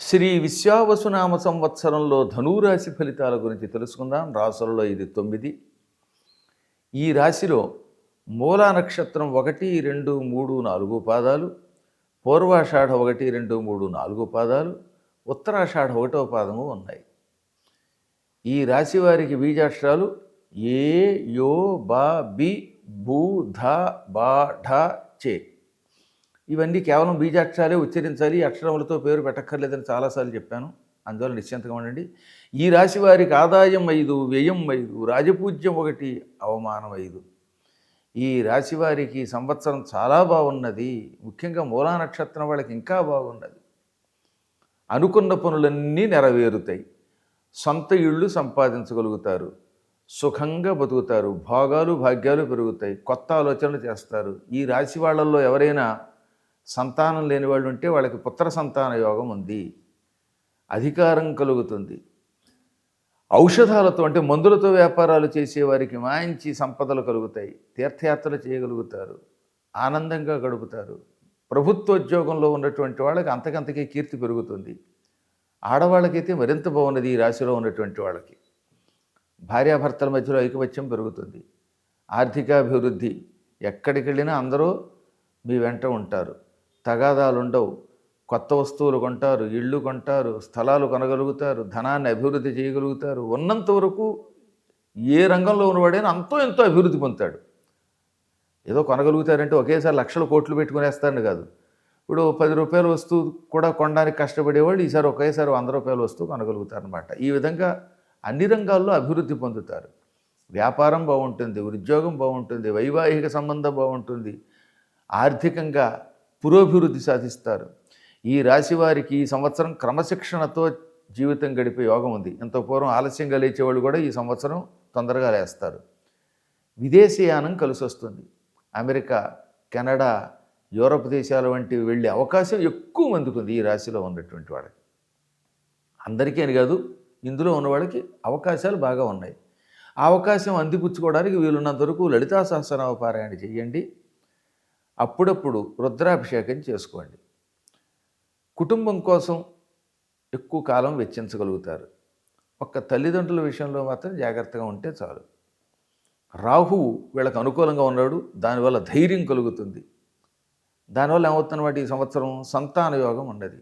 శ్రీ విశ్వావసునామ సంవత్సరంలో ధనురాశి ఫలితాల గురించి తెలుసుకుందాం. రాసులలో ఇది తొమ్మిది. ఈ రాశిలో మూలా నక్షత్రం ఒకటి రెండు మూడు నాలుగు పాదాలు పూర్వాషాఢ ఒకటి రెండు మూడు నాలుగు పాదాలు ఉత్తరాషాఢ ఒకటవ పాదము ఉన్నాయి. ఈ రాశి వారికి బీజాక్షరాలు ఏ యో బా బి భూ ధ బా ఢ చే. ఇవన్నీ కేవలం బీజాక్షరాలే ఉచ్చరించాలి అక్షరములతో పేరు పెట్టక్కర్లేదని చాలాసార్లు చెప్పాను. అందువల్ల నిశ్చింతగా ఉండండి. ఈ రాశి వారికి ఆదాయం ఐదు వ్యయం ఐదు రాజపూజ్యం ఒకటి అవమానం ఐదు. ఈ రాశి వారికి సంవత్సరం చాలా బాగున్నది. ముఖ్యంగా మూలా నక్షత్రం వాళ్ళకి ఇంకా బాగున్నది. అనుకున్న పనులన్నీ నెరవేరుతాయి. సొంత ఇళ్ళు సంపాదించగలుగుతారు. సుఖంగా బతుకుతారు. భోగాలు భాగ్యాలు పెరుగుతాయి. కొత్త ఆలోచనలు చేస్తారు. ఈ రాశి వాళ్ళల్లో ఎవరైనా సంతానం లేని వాళ్ళు ఉంటే వాళ్ళకి పుత్ర సంతాన యోగం ఉంది. అధికారం కలుగుతుంది. ఔషధాలతో అంటే మందులతో వ్యాపారాలు చేసేవారికి మంచి సంపదలు కలుగుతాయి. తీర్థయాత్రలు చేయగలుగుతారు. ఆనందంగా గడుపుతారు. ప్రభుత్వోద్యోగంలో ఉన్నటువంటి వాళ్ళకి అంతకంతకే కీర్తి పెరుగుతుంది. ఆడవాళ్ళకైతే మరింత బాగున్నది ఈ రాశిలో ఉన్నటువంటి వాళ్ళకి. భార్యాభర్తల మధ్యలో ఐకమత్యం పెరుగుతుంది. ఆర్థికాభివృద్ధి ఎక్కడికి వెళ్ళినా అందరూ మీ వెంట ఉంటారు. తగాదాలు ఉండవు కొత్త వస్తువులు కొంటారు ఇళ్ళు కొంటారు స్థలాలు కొనగలుగుతారు ధనాన్ని అభివృద్ధి చేయగలుగుతారు. ఉన్నంత వరకు ఏ రంగంలో ఉన్నవాడైనా అంతో ఎంతో అభివృద్ధి పొందుతాడు. ఏదో కొనగలుగుతారంటే ఒకేసారి లక్షల కోట్లు పెట్టుకునేస్తారని కాదు. ఇప్పుడు పది రూపాయల వస్తువు కూడా కొనడానికి కష్టపడేవాళ్ళు ఈసారి ఒకేసారి వంద రూపాయల వస్తువు కొనగలుగుతారనమాట ఈ విధంగా అన్ని రంగాల్లో అభివృద్ధి పొందుతారు. వ్యాపారం బాగుంటుంది ఉద్యోగం బాగుంటుంది వైవాహిక సంబంధం బాగుంటుంది. ఆర్థికంగా పురోభివృద్ధి సాధిస్తారు. ఈ రాశి వారికి ఈ సంవత్సరం క్రమశిక్షణతో జీవితం గడిపే యోగం ఉంది. ఇంత పూర్వం ఆలస్యంగా లేచేవాళ్ళు కూడా ఈ సంవత్సరం తొందరగా లేస్తారు. విదేశీయానం కలిసి వస్తుంది. అమెరికా కెనడా యూరప్ దేశాల వంటివి వెళ్ళే అవకాశం ఎక్కువ మందికి ఉంది ఈ రాశిలో ఉన్నటువంటి వాళ్ళకి. అందరికీ అని కాదు ఇందులో ఉన్న వాళ్ళకి అవకాశాలు బాగా ఉన్నాయి. ఆ అవకాశం అందిపుచ్చుకోవడానికి వీలున్నంత వరకు లలితా సహస్రనామ పారాయణ చేయండి. అప్పుడప్పుడు రుద్రాభిషేకం చేసుకోండి. కుటుంబం కోసం ఎక్కువ కాలం వెచ్చించగలుగుతారు. ఒక్క తల్లిదండ్రుల విషయంలో మాత్రం జాగ్రత్తగా ఉంటే చాలు. రాహువు వీళ్ళకి అనుకూలంగా ఉన్నాడు దానివల్ల ధైర్యం కలుగుతుంది. దానివల్ల ఏమవుతున్నమాట ఈ సంవత్సరం? సంతాన యోగం ఉండదు.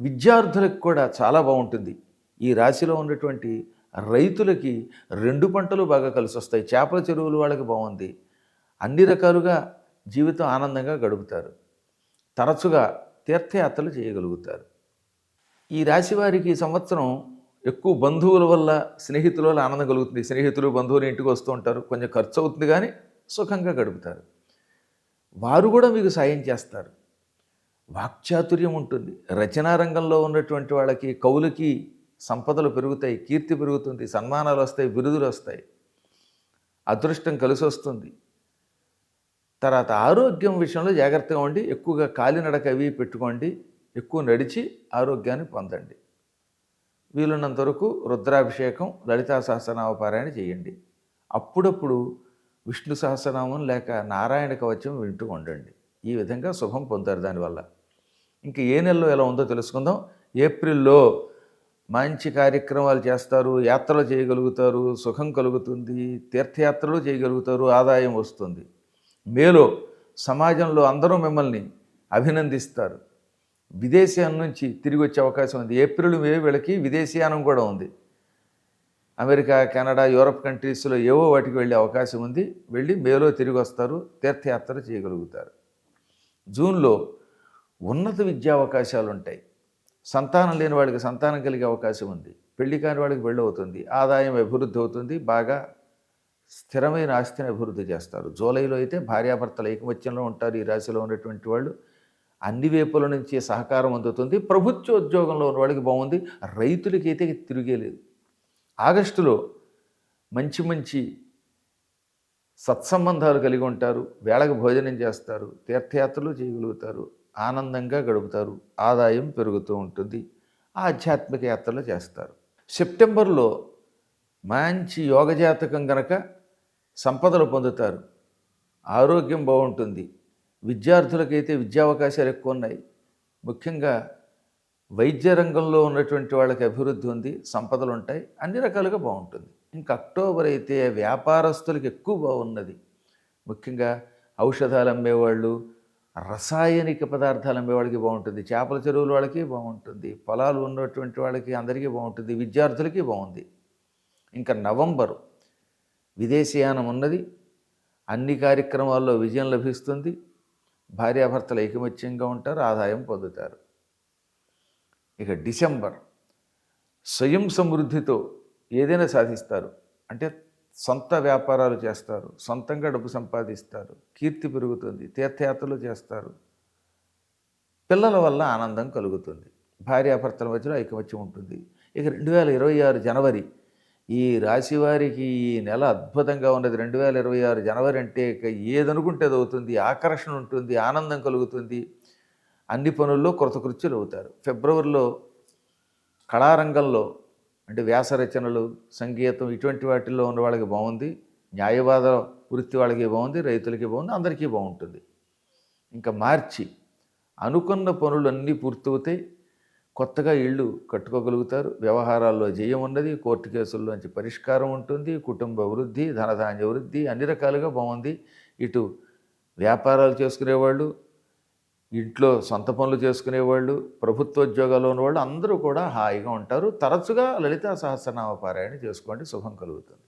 విద్యార్థులకు కూడా చాలా బాగుంటుంది. ఈ రాశిలో ఉన్నటువంటి రైతులకి రెండు పంటలు బాగా కలిసి వస్తాయి చేపల చెరువులు వాళ్ళకి బాగుంది. అన్ని రకాలుగా జీవితం ఆనందంగా గడుపుతారు. తరచుగా తీర్థయాత్రలు చేయగలుగుతారు. ఈ రాశి వారికి ఈ సంవత్సరం ఎక్కువ బంధువుల వల్ల స్నేహితుల వల్ల ఆనందం కలుగుతుంది. స్నేహితులు బంధువులు ఇంటికి వస్తూ ఉంటారు. కొంచెం ఖర్చు అవుతుంది కానీ సుఖంగా గడుపుతారు. వారు కూడా మీకు సాయం చేస్తారు. వాక్చాతుర్యం ఉంటుంది. రచనా రంగంలో ఉన్నటువంటి వాళ్ళకి కవులకి సంపదలు పెరుగుతాయి కీర్తి పెరుగుతుంది సన్మానాలు వస్తాయి బిరుదులు వస్తాయి. అదృష్టం కలిసి వస్తుంది తర్వాత ఆరోగ్యం విషయంలో జాగ్రత్తగా ఉండి ఎక్కువగా కాలినడక అవి పెట్టుకోండి ఎక్కువ నడిచి ఆరోగ్యాన్ని పొందండి. వీలున్నంత వరకు రుద్రాభిషేకం లలితా సహస్రనామ పారాయణ చేయండి. అప్పుడప్పుడు విష్ణు సహస్రనామం లేక నారాయణ కవచం వింటూ ఉండండి. ఈ విధంగా శుభం పొందారు దానివల్ల. ఇంక ఏ నెలలో ఎలా ఉందో తెలుసుకుందాం. ఏప్రిల్లో మంచి కార్యక్రమాలు చేస్తారు యాత్రలు చేయగలుగుతారు సుఖం కలుగుతుంది తీర్థయాత్రలు చేయగలుగుతారు ఆదాయం వస్తుంది. మేలో సమాజంలో అందరూ మిమ్మల్ని అభినందిస్తారు. విదేశీయానం నుంచి తిరిగి వచ్చే అవకాశం ఉంది. ఏప్రిల్ మే వీళ్ళకి విదేశీయానం కూడా ఉంది. అమెరికా కెనడా యూరప్ కంట్రీస్లో ఏవో వాటికి వెళ్ళే అవకాశం ఉంది. వెళ్ళి మేలో తిరిగి వస్తారు. తీర్థయాత్ర చేయగలుగుతారు. జూన్లో ఉన్నత విద్యా అవకాశాలు ఉంటాయి. సంతానం లేని వాళ్ళకి సంతానం కలిగే అవకాశం ఉంది. పెళ్ళి కాని వాళ్ళకి పెళ్ళి అవుతుంది. ఆదాయం అభివృద్ధి అవుతుంది. బాగా స్థిరమైన ఆస్తిని అభివృద్ధి చేస్తారు. జూలైలో అయితే భార్యాభర్తల ఏకమత్యంలో ఉంటారు. ఈ రాశిలో ఉన్నటువంటి వాళ్ళు అన్ని వైపుల నుంచి సహకారం అందుతుంది. ప్రభుత్వ ఉద్యోగంలో ఉన్న వాళ్ళకి బాగుంది. రైతులకి అయితే తిరిగేలేదు ఆగస్టులో మంచి మంచి సత్సంబంధాలు కలిగి ఉంటారు. వేళకు భోజనం చేస్తారు. తీర్థయాత్రలు చేయగలుగుతారు. ఆనందంగా గడుపుతారు. ఆదాయం పెరుగుతూ ఉంటుంది. ఆధ్యాత్మిక యాత్రలు చేస్తారు. సెప్టెంబర్లో మంచి యోగజాతకం గనక సంపదలు పొందుతారు. ఆరోగ్యం బాగుంటుంది. విద్యార్థులకైతే విద్యావకాశాలు ఎక్కువ ఉన్నాయి ముఖ్యంగా వైద్య రంగంలో ఉన్నటువంటి వాళ్ళకి అభివృద్ధి ఉంది సంపదలు ఉంటాయి అన్ని రకాలుగా బాగుంటుంది. ఇంకా అక్టోబర్ అయితే వ్యాపారస్తులకు ఎక్కువ బాగున్నది. ముఖ్యంగా ఔషధాలు అమ్మేవాళ్ళు రసాయనిక పదార్థాలు అమ్మేవాళ్ళకి బాగుంటుంది చేపల చెరువుల వాళ్ళకి బాగుంటుంది పొలాలు ఉన్నటువంటి వాళ్ళకి అందరికీ బాగుంటుంది విద్యార్థులకి బాగుంది. ఇంకా నవంబరు విదేశీయానం ఉన్నది. అన్ని కార్యక్రమాల్లో విజయం లభిస్తుంది. భార్యాభర్తలు ఐకమత్యంగా ఉంటారు ఆదాయం పొందుతారు. ఇక డిసెంబర్ స్వయం సమృద్ధితో ఏదైనా సాధిస్తారు. అంటే సొంత వ్యాపారాలు చేస్తారు సొంతంగా డబ్బు సంపాదిస్తారు కీర్తి పెరుగుతుంది తీర్థయాత్రలు చేస్తారు. పిల్లల వల్ల ఆనందం కలుగుతుంది. భార్యాభర్తల మధ్యలో ఐకమత్యం ఉంటుంది. ఇక రెండు వేల ఇరవై ఆరు జనవరి ఈ రాశి వారికి ఈ నెల అద్భుతంగా ఉన్నది. రెండు వేల ఇరవై ఆరు జనవరి అంటే ఏదనుకుంటే అది అవుతుంది. ఆకర్షణ ఉంటుంది ఆనందం కలుగుతుంది. అన్ని పనుల్లో కృతకృత్యులు అవుతారు. ఫిబ్రవరిలో కళారంగంలో అంటే వ్యాస రచనలు సంగీతం ఇటువంటి వాటిల్లో ఉన్న వాళ్ళకి బాగుంది. న్యాయవాద వృత్తి వాళ్ళకి బాగుంది రైతులకి బాగుంది అందరికీ బాగుంటుంది. ఇంకా మార్చి అనుకున్న పనులు అన్నీ పూర్తవుతాయి. కొత్తగా ఇళ్ళు కట్టుకోగలుగుతారు. వ్యవహారాల్లో జయం ఉన్నది కోర్టు కేసుల్లోంచి పరిష్కారం ఉంటుంది కుటుంబ వృద్ధి ధనధాన్య వృద్ధి అన్ని రకాలుగా బాగుంది. ఇటు వ్యాపారాలు చేసుకునేవాళ్ళు ఇంట్లో సొంత పనులు చేసుకునేవాళ్ళు ప్రభుత్వోద్యోగాల్లో ఉన్నవాళ్ళు అందరూ కూడా హాయిగా ఉంటారు. తరచుగా లలితా సహస్రనామ పారాయణ చేసుకోండి శుభం కలుగుతుంది.